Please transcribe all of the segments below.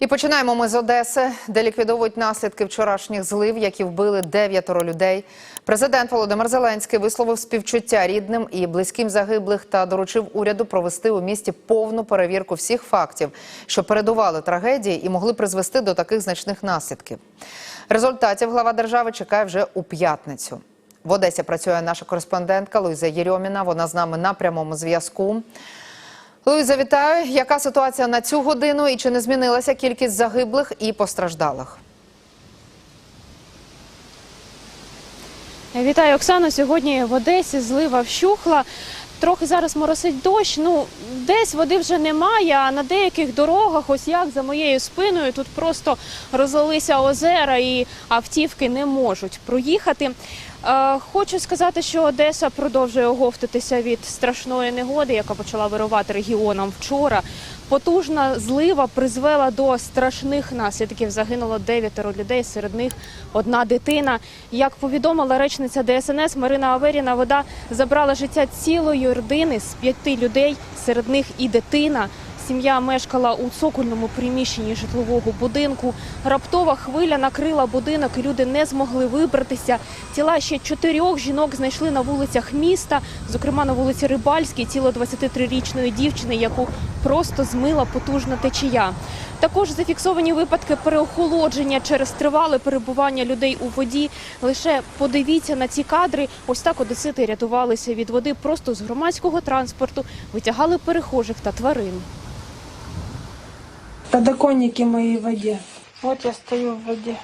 І починаємо ми з Одеси, де ліквідовують наслідки вчорашніх злив, які вбили дев'ятеро людей. Президент Володимир Зеленський висловив співчуття рідним і близьким загиблих та доручив уряду провести у місті повну перевірку всіх фактів, що передували трагедії і могли призвести до таких значних наслідків. Результатів глава держави чекає вже у п'ятницю. В Одесі працює наша кореспондентка Луїза Єрьоміна. Вона з нами на прямому зв'язку. Луїза, вітаю. Яка ситуація на цю годину і чи не змінилася кількість загиблих і постраждалих? Вітаю, Оксано. Сьогодні в Одесі злива вщухла. Трохи зараз моросить дощ. Ну десь води вже немає. А на деяких дорогах, ось як за моєю спиною, тут просто розлилися озера, і автівки не можуть проїхати. Е, Хочу сказати, що Одеса продовжує оговтатися від страшної негоди, яка почала вирувати регіоном вчора. Потужна злива призвела до страшних наслідків. Загинуло дев'ятеро людей, серед них одна дитина. Як повідомила речниця ДСНС Марина Аверіна, вода забрала життя цілої родини з п'яти людей, серед них і дитина. Сім'я мешкала у цокольному приміщенні житлового будинку. Раптова хвиля накрила будинок, і люди не змогли вибратися. Тіла ще чотирьох жінок знайшли на вулицях міста, зокрема на вулиці Рибальській, тіло 23-річної дівчини, яку просто змила потужна течія. Також зафіксовані випадки переохолодження через тривале перебування людей у воді. Лише подивіться на ці кадри. Ось так одесити рятувалися від води просто з громадського транспорту, витягали перехожих та тварин. Подоконники мои в воде. Вот я стою в воде.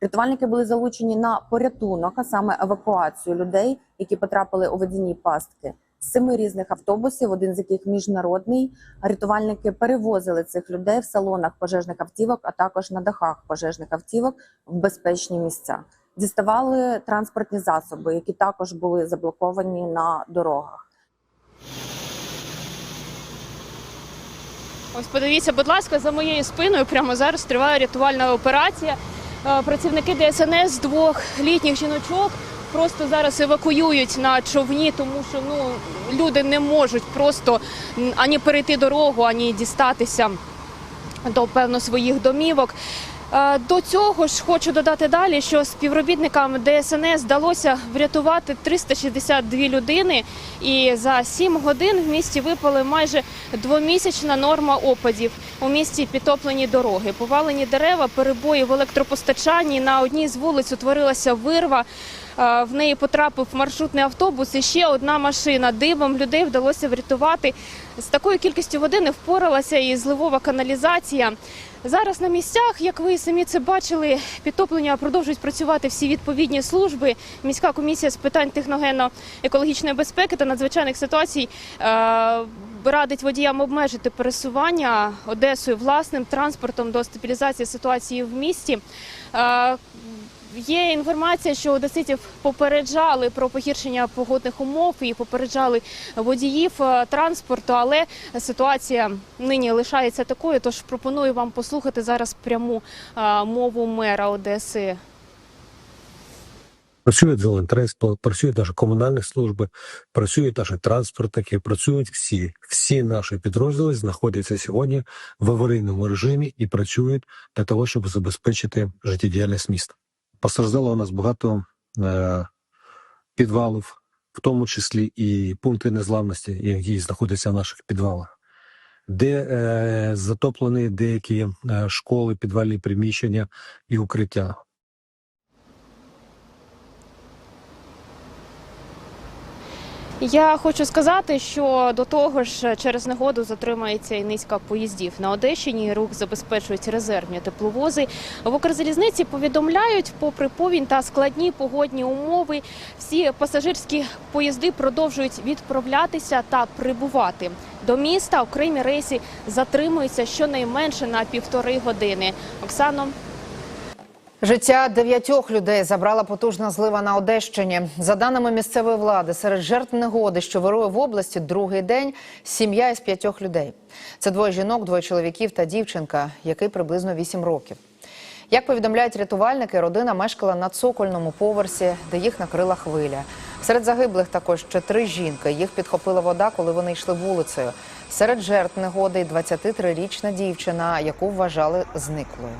Рятувальники були залучені на порятунок, а саме евакуацію людей, які потрапили у водяні пастки. З семи різних автобусів, один з яких міжнародний. Рятувальники перевозили цих людей в салонах пожежних автівок, а також на дахах пожежних автівок в безпечні місця. Діставали транспортні засоби, які також були заблоковані на дорогах. Ось подивіться, будь ласка, за моєю спиною прямо зараз триває рятувальна операція. Е, Працівники ДСНС двох літніх жіночок просто зараз евакуюють на човні, тому що ну люди не можуть просто ані перейти дорогу, ані дістатися до певно своїх домівок. Е, До цього ж хочу додати далі, що співробітникам ДСНС вдалося врятувати 362 людини, і за 7 годин в місті випали майже двомісячна норма опадів. У місті підтоплені дороги, повалені дерева, перебої в електропостачанні. На одній з вулиць утворилася вирва. Е, В неї потрапив маршрутний автобус і ще одна машина. Дивом людей вдалося врятувати. З такою кількістю води не впоралася і зливова каналізація. Зараз на місцях, як ви самі це бачили, підтоплення продовжують працювати всі відповідні служби. Міська комісія з питань техногенно-екологічної безпеки та надзвичайних ситуацій е, радить водіям обмежити пересування Одесою власним транспортом до стабілізації ситуації в місті. Є інформація, що одеситів попереджали про погіршення погодних умов і попереджали водіїв е, транспорту, але ситуація нині лишається такою. Тож пропоную вам послухати зараз пряму е, мову мера Одеси. Працюють зелентрейство, працюють наші комунальні служби, працюють наші транспортники, працюють всі. Всі наші підрозділи знаходяться сьогодні в аварійному режимі і працюють для того, щоб забезпечити життєдіяльність міста. Постраждало у нас багато е, підвалів, в тому числі і пункти незламності, які знаходяться в наших підвалах, де е, затоплені деякі е, школи, підвальні приміщення і укриття. Я хочу сказати, що до того ж через негоду затримається і низка поїздів на Одещині. Рух забезпечують резервні тепловози. В Укрзалізниці повідомляють, попри повінь та складні погодні умови, всі пасажирські поїзди продовжують відправлятися та прибувати до міста. Окремі рейси затримуються щонайменше на півтори години. Оксано. Життя дев'ятьох людей забрала потужна злива на Одещині. За даними місцевої влади, серед жертв негоди, що вирує в області, другий день сім'я із п'ятьох людей. Це двоє жінок, двоє чоловіків та дівчинка, який приблизно вісім років. Як повідомляють рятувальники, родина мешкала на цокольному поверсі, де їх накрила хвиля. Серед загиблих також ще три жінки. Їх підхопила вода, коли вони йшли вулицею. Серед жертв негоди 23-річна дівчина, яку вважали зниклою.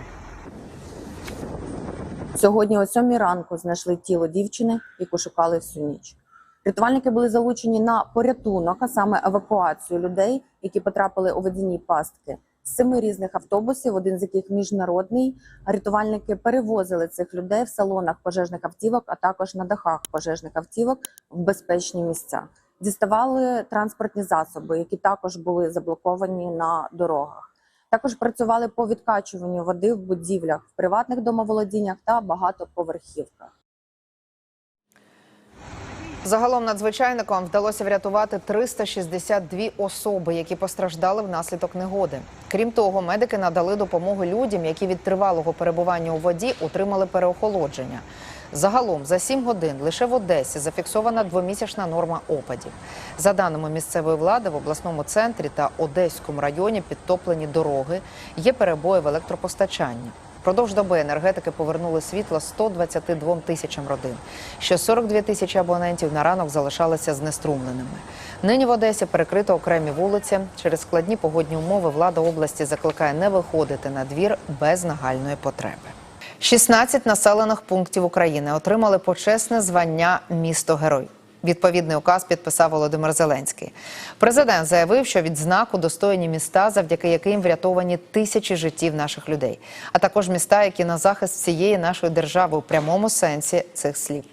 Сьогодні о сьомій ранку знайшли тіло дівчини, яку шукали всю ніч. Рятувальники були залучені на порятунок, а саме евакуацію людей, які потрапили у водяні пастки. З семи різних автобусів, один з яких міжнародний. Рятувальники перевозили цих людей в салонах пожежних автівок, а також на дахах пожежних автівок в безпечні місця. Діставали транспортні засоби, які також були заблоковані на дорогах. Також працювали по відкачуванню води в будівлях, в приватних домоволодіннях та багатоповерхівках. Загалом надзвичайникам вдалося врятувати 362 особи, які постраждали внаслідок негоди. Крім того, медики надали допомогу людям, які від тривалого перебування у воді отримали переохолодження. Загалом за 7 годин лише в Одесі зафіксована двомісячна норма опадів. За даними місцевої влади, в обласному центрі та Одеському районі підтоплені дороги, є перебої в електропостачанні. Продовж доби енергетики повернули світло 122 тисячам родин. Ще 42 тисячі абонентів на ранок залишалися знеструмленими. Нині в Одесі перекрито окремі вулиці. Через складні погодні умови влада області закликає не виходити на двір без нагальної потреби. 16 населених пунктів України отримали почесне звання місто герой. Відповідний указ підписав Володимир Зеленський. Президент заявив, що відзнаку достойні міста, завдяки яким врятовані тисячі життів наших людей, а також міста, які на захист всієї нашої держави у прямому сенсі цих слів.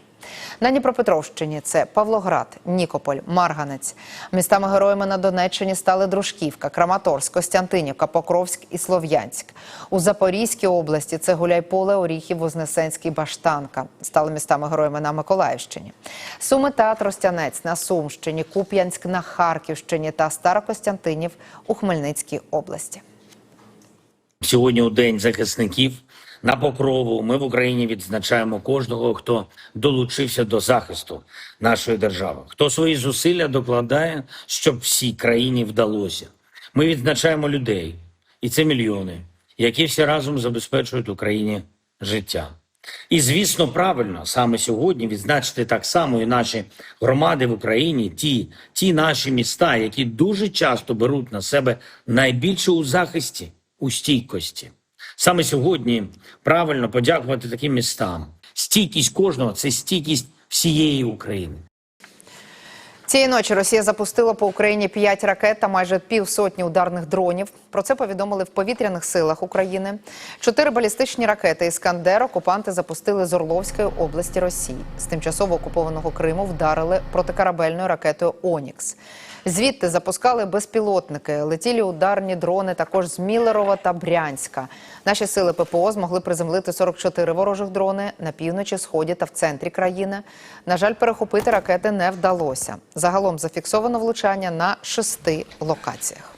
На Дніпропетровщині це Павлоград, Нікополь, Марганець. Містами-героями на Донеччині стали Дружківка, Краматорськ, Костянтинівка, Покровськ і Слов'янськ. У Запорізькій області це Гуляйполе, Оріхів, Вознесенський, Баштанка. Стали містами-героями на Миколаївщині. Суми та Тростянець на Сумщині, Куп'янськ на Харківщині та Старокостянтинів у Хмельницькій області. Сьогодні у День захисників на покрову ми в Україні відзначаємо кожного, хто долучився до захисту нашої держави, хто свої зусилля докладає, щоб всій країні вдалося. Ми відзначаємо людей, і це мільйони, які всі разом забезпечують Україні життя. І звісно, правильно саме сьогодні відзначити так само і наші громади в Україні, ті, ті наші міста, які дуже часто беруть на себе найбільше у захисті, у стійкості. Саме сьогодні правильно подякувати таким містам. Стійкість кожного це стійкість всієї України. Цієї ночі Росія запустила по Україні п'ять ракет та майже півсотні ударних дронів. Про це повідомили в повітряних силах України. Чотири балістичні ракети «Іскандер» окупанти запустили з Орловської області Росії. З тимчасово окупованого Криму вдарили протикорабельною ракетою Онікс. Звідти запускали безпілотники, летіли ударні дрони також з Мілерова та Брянська. Наші сили ППО змогли приземлити 44 ворожих дрони на півночі, сході та в центрі країни. На жаль, перехопити ракети не вдалося. Загалом зафіксовано влучання на шести локаціях.